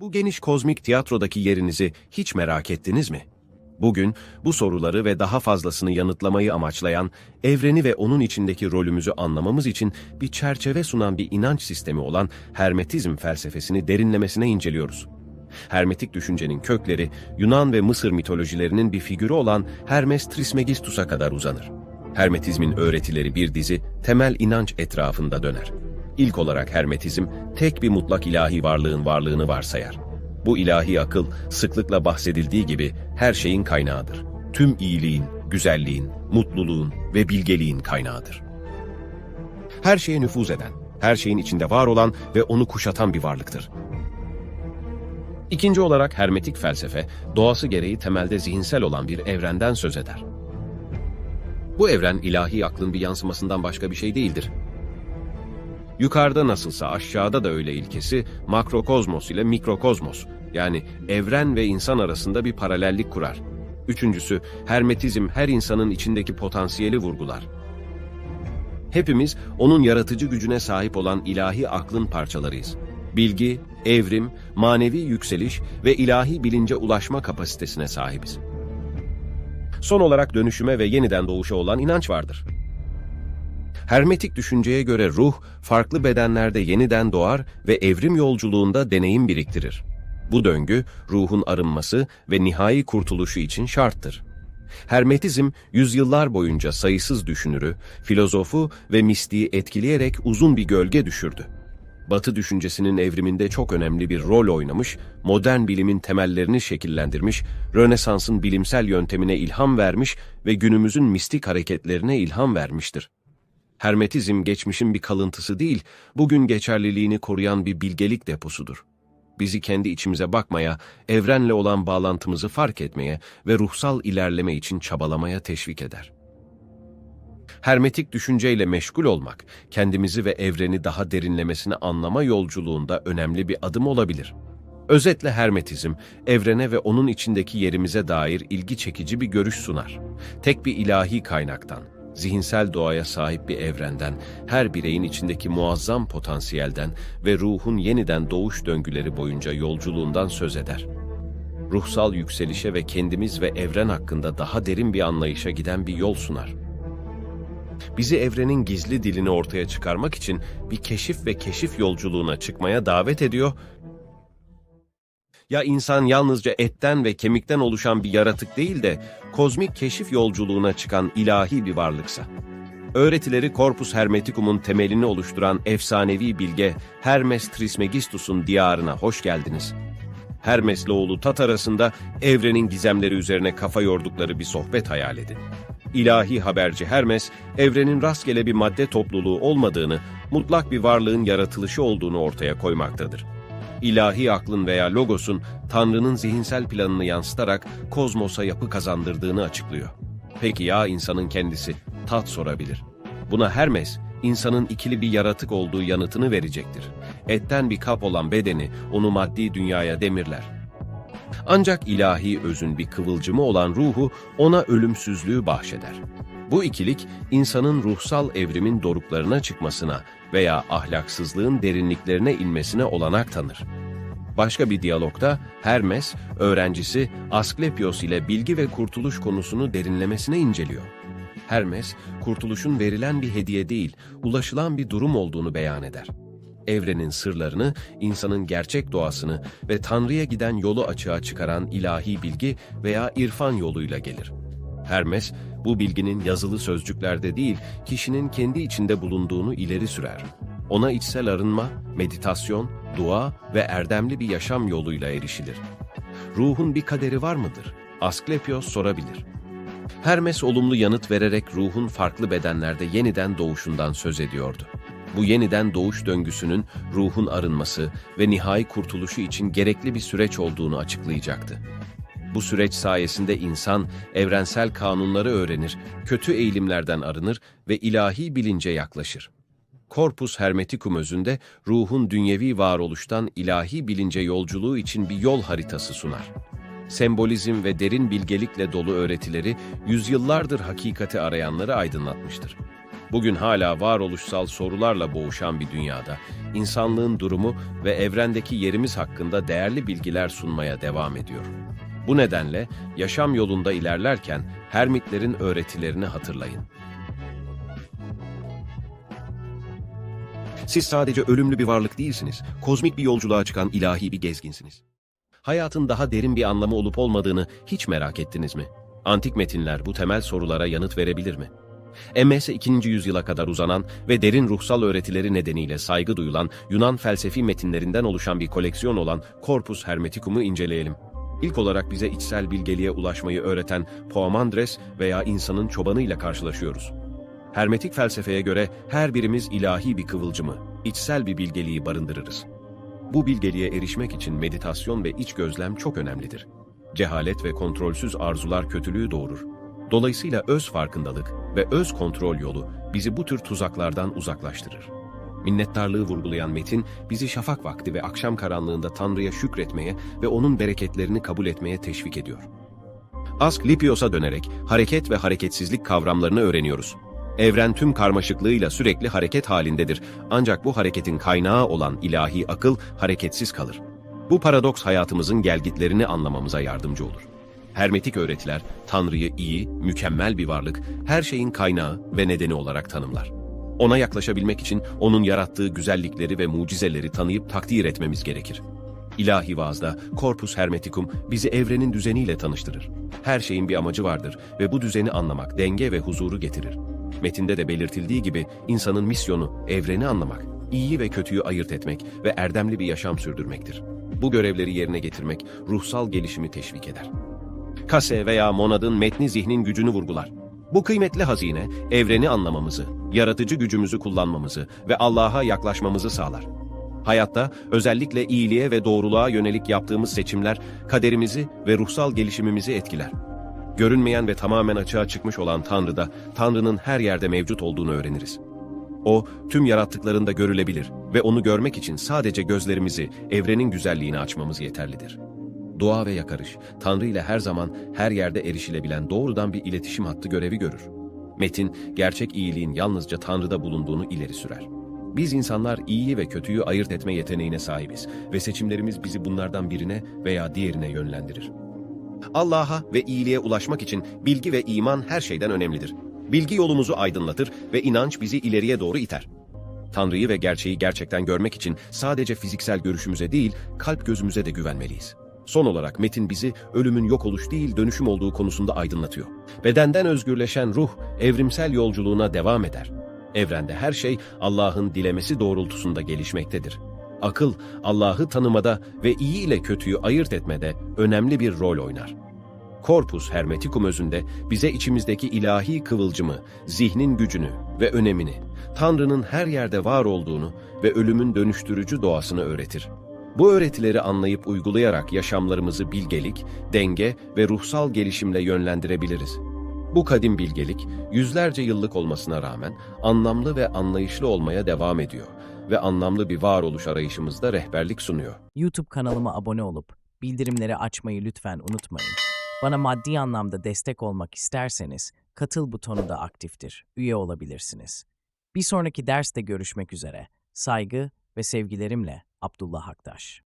Bu geniş kozmik tiyatrodaki yerinizi hiç merak ettiniz mi? Bugün bu soruları ve daha fazlasını yanıtlamayı amaçlayan, evreni ve onun içindeki rolümüzü anlamamız için bir çerçeve sunan bir inanç sistemi olan Hermetizm felsefesini derinlemesine inceliyoruz. Hermetik düşüncenin kökleri Yunan ve Mısır mitolojilerinin bir figürü olan Hermes Trismegistus'a kadar uzanır. Hermetizmin öğretileri bir dizi temel inanç etrafında döner. İlk olarak Hermetizm tek bir mutlak ilahi varlığın varlığını varsayar. Bu ilahi akıl sıklıkla bahsedildiği gibi her şeyin kaynağıdır. Tüm iyiliğin, güzelliğin, mutluluğun ve bilgeliğin kaynağıdır. Her şeye nüfuz eden, her şeyin içinde var olan ve onu kuşatan bir varlıktır. İkinci olarak hermetik felsefe, doğası gereği temelde zihinsel olan bir evrenden söz eder. Bu evren ilahi aklın bir yansımasından başka bir şey değildir. Yukarıda nasılsa aşağıda da öyle ilkesi makrokozmos ile mikrokozmos yani evren ve insan arasında bir paralellik kurar. Üçüncüsü hermetizm her insanın içindeki potansiyeli vurgular. Hepimiz onun yaratıcı gücüne sahip olan ilahi aklın parçalarıyız. Bilgi, evrim, manevi yükseliş ve ilahi bilince ulaşma kapasitesine sahibiz. Son olarak dönüşüme ve yeniden doğuşa olan inanç vardır. Hermetik düşünceye göre ruh, farklı bedenlerde yeniden doğar ve evrim yolculuğunda deneyim biriktirir. Bu döngü, ruhun arınması ve nihai kurtuluşu için şarttır. Hermetizm, yüzyıllar boyunca sayısız düşünürü, filozofu ve mistiği etkileyerek uzun bir gölge düşürdü. Batı düşüncesinin evriminde çok önemli bir rol oynamış, modern bilimin temellerini şekillendirmiş, Rönesans'ın bilimsel yöntemine ilham vermiş ve günümüzün mistik hareketlerine ilham vermiştir. Hermetizm geçmişin bir kalıntısı değil, bugün geçerliliğini koruyan bir bilgelik deposudur. Bizi kendi içimize bakmaya, evrenle olan bağlantımızı fark etmeye ve ruhsal ilerleme için çabalamaya teşvik eder. Hermetik düşünceyle meşgul olmak, kendimizi ve evreni daha derinlemesine anlama yolculuğunda önemli bir adım olabilir. Özetle hermetizm, evrene ve onun içindeki yerimize dair ilgi çekici bir görüş sunar. Tek bir ilahi kaynaktan, zihinsel doğaya sahip bir evrenden, her bireyin içindeki muazzam potansiyelden ve ruhun yeniden doğuş döngüleri boyunca yolculuğundan söz eder. Ruhsal yükselişe ve kendimiz ve evren hakkında daha derin bir anlayışa giden bir yol sunar. Bizi evrenin gizli dilini ortaya çıkarmak için bir keşif ve keşif yolculuğuna çıkmaya davet ediyor ya insan yalnızca etten ve kemikten oluşan bir yaratık değil de kozmik keşif yolculuğuna çıkan ilahi bir varlıksa. Öğretileri Corpus Hermeticum'un temelini oluşturan efsanevi bilge Hermes Trismegistus'un diyarına hoş geldiniz. Hermes'le oğlu Tat arasında evrenin gizemleri üzerine kafa yordukları bir sohbet hayal edin. İlahi haberci Hermes, evrenin rastgele bir madde topluluğu olmadığını, mutlak bir varlığın yaratılışı olduğunu ortaya koymaktadır ilahi aklın veya logosun Tanrı'nın zihinsel planını yansıtarak kozmosa yapı kazandırdığını açıklıyor. Peki ya insanın kendisi? Tat sorabilir. Buna Hermes, insanın ikili bir yaratık olduğu yanıtını verecektir. Etten bir kap olan bedeni onu maddi dünyaya demirler. Ancak ilahi özün bir kıvılcımı olan ruhu ona ölümsüzlüğü bahşeder. Bu ikilik insanın ruhsal evrimin doruklarına çıkmasına veya ahlaksızlığın derinliklerine inmesine olanak tanır. Başka bir diyalogda Hermes, öğrencisi Asklepios ile bilgi ve kurtuluş konusunu derinlemesine inceliyor. Hermes, kurtuluşun verilen bir hediye değil, ulaşılan bir durum olduğunu beyan eder. Evrenin sırlarını, insanın gerçek doğasını ve Tanrı'ya giden yolu açığa çıkaran ilahi bilgi veya irfan yoluyla gelir. Hermes, bu bilginin yazılı sözcüklerde değil, kişinin kendi içinde bulunduğunu ileri sürer. Ona içsel arınma, meditasyon, dua ve erdemli bir yaşam yoluyla erişilir. Ruhun bir kaderi var mıdır? Asklepios sorabilir. Hermes olumlu yanıt vererek ruhun farklı bedenlerde yeniden doğuşundan söz ediyordu. Bu yeniden doğuş döngüsünün ruhun arınması ve nihai kurtuluşu için gerekli bir süreç olduğunu açıklayacaktı. Bu süreç sayesinde insan evrensel kanunları öğrenir, kötü eğilimlerden arınır ve ilahi bilince yaklaşır. Corpus Hermeticum özünde ruhun dünyevi varoluştan ilahi bilince yolculuğu için bir yol haritası sunar. Sembolizm ve derin bilgelikle dolu öğretileri yüzyıllardır hakikati arayanları aydınlatmıştır. Bugün hala varoluşsal sorularla boğuşan bir dünyada, insanlığın durumu ve evrendeki yerimiz hakkında değerli bilgiler sunmaya devam ediyor. Bu nedenle yaşam yolunda ilerlerken Hermitlerin öğretilerini hatırlayın. Siz sadece ölümlü bir varlık değilsiniz. Kozmik bir yolculuğa çıkan ilahi bir gezginsiniz. Hayatın daha derin bir anlamı olup olmadığını hiç merak ettiniz mi? Antik metinler bu temel sorulara yanıt verebilir mi? MS 2. yüzyıla kadar uzanan ve derin ruhsal öğretileri nedeniyle saygı duyulan Yunan felsefi metinlerinden oluşan bir koleksiyon olan Corpus Hermeticum'u inceleyelim. İlk olarak bize içsel bilgeliğe ulaşmayı öğreten Poimandres veya insanın çobanı ile karşılaşıyoruz. Hermetik felsefeye göre her birimiz ilahi bir kıvılcımı, içsel bir bilgeliği barındırırız. Bu bilgeliğe erişmek için meditasyon ve iç gözlem çok önemlidir. Cehalet ve kontrolsüz arzular kötülüğü doğurur. Dolayısıyla öz farkındalık ve öz kontrol yolu bizi bu tür tuzaklardan uzaklaştırır. Minnettarlığı vurgulayan metin bizi şafak vakti ve akşam karanlığında Tanrı'ya şükretmeye ve onun bereketlerini kabul etmeye teşvik ediyor. Ask Lipios'a dönerek hareket ve hareketsizlik kavramlarını öğreniyoruz. Evren tüm karmaşıklığıyla sürekli hareket halindedir. Ancak bu hareketin kaynağı olan ilahi akıl hareketsiz kalır. Bu paradoks hayatımızın gelgitlerini anlamamıza yardımcı olur. Hermetik öğretiler Tanrı'yı iyi, mükemmel bir varlık, her şeyin kaynağı ve nedeni olarak tanımlar. Ona yaklaşabilmek için onun yarattığı güzellikleri ve mucizeleri tanıyıp takdir etmemiz gerekir. İlahi vaazda Corpus Hermeticum bizi evrenin düzeniyle tanıştırır. Her şeyin bir amacı vardır ve bu düzeni anlamak denge ve huzuru getirir. Metinde de belirtildiği gibi insanın misyonu evreni anlamak, iyiyi ve kötüyü ayırt etmek ve erdemli bir yaşam sürdürmektir. Bu görevleri yerine getirmek ruhsal gelişimi teşvik eder. Kase veya Monad'ın metni zihnin gücünü vurgular. Bu kıymetli hazine, evreni anlamamızı, yaratıcı gücümüzü kullanmamızı ve Allah'a yaklaşmamızı sağlar. Hayatta özellikle iyiliğe ve doğruluğa yönelik yaptığımız seçimler kaderimizi ve ruhsal gelişimimizi etkiler. Görünmeyen ve tamamen açığa çıkmış olan Tanrı'da Tanrı'nın her yerde mevcut olduğunu öğreniriz. O, tüm yarattıklarında görülebilir ve onu görmek için sadece gözlerimizi, evrenin güzelliğini açmamız yeterlidir. Dua ve yakarış, Tanrı ile her zaman her yerde erişilebilen doğrudan bir iletişim hattı görevi görür. Metin, gerçek iyiliğin yalnızca Tanrı'da bulunduğunu ileri sürer. Biz insanlar iyiyi ve kötüyü ayırt etme yeteneğine sahibiz ve seçimlerimiz bizi bunlardan birine veya diğerine yönlendirir. Allah'a ve iyiliğe ulaşmak için bilgi ve iman her şeyden önemlidir. Bilgi yolumuzu aydınlatır ve inanç bizi ileriye doğru iter. Tanrı'yı ve gerçeği gerçekten görmek için sadece fiziksel görüşümüze değil, kalp gözümüze de güvenmeliyiz. Son olarak metin bizi ölümün yok oluş değil dönüşüm olduğu konusunda aydınlatıyor. Bedenden özgürleşen ruh evrimsel yolculuğuna devam eder. Evrende her şey Allah'ın dilemesi doğrultusunda gelişmektedir. Akıl, Allah'ı tanımada ve iyi ile kötüyü ayırt etmede önemli bir rol oynar. Corpus Hermeticum özünde bize içimizdeki ilahi kıvılcımı, zihnin gücünü ve önemini, Tanrı'nın her yerde var olduğunu ve ölümün dönüştürücü doğasını öğretir. Bu öğretileri anlayıp uygulayarak yaşamlarımızı bilgelik, denge ve ruhsal gelişimle yönlendirebiliriz. Bu kadim bilgelik, yüzlerce yıllık olmasına rağmen anlamlı ve anlayışlı olmaya devam ediyor ve anlamlı bir varoluş arayışımızda rehberlik sunuyor. YouTube kanalıma abone olup bildirimleri açmayı lütfen unutmayın. Bana maddi anlamda destek olmak isterseniz katıl butonu da aktiftir. Üye olabilirsiniz. Bir sonraki derste görüşmek üzere. Saygı ve sevgilerimle Abdullah Aktaş.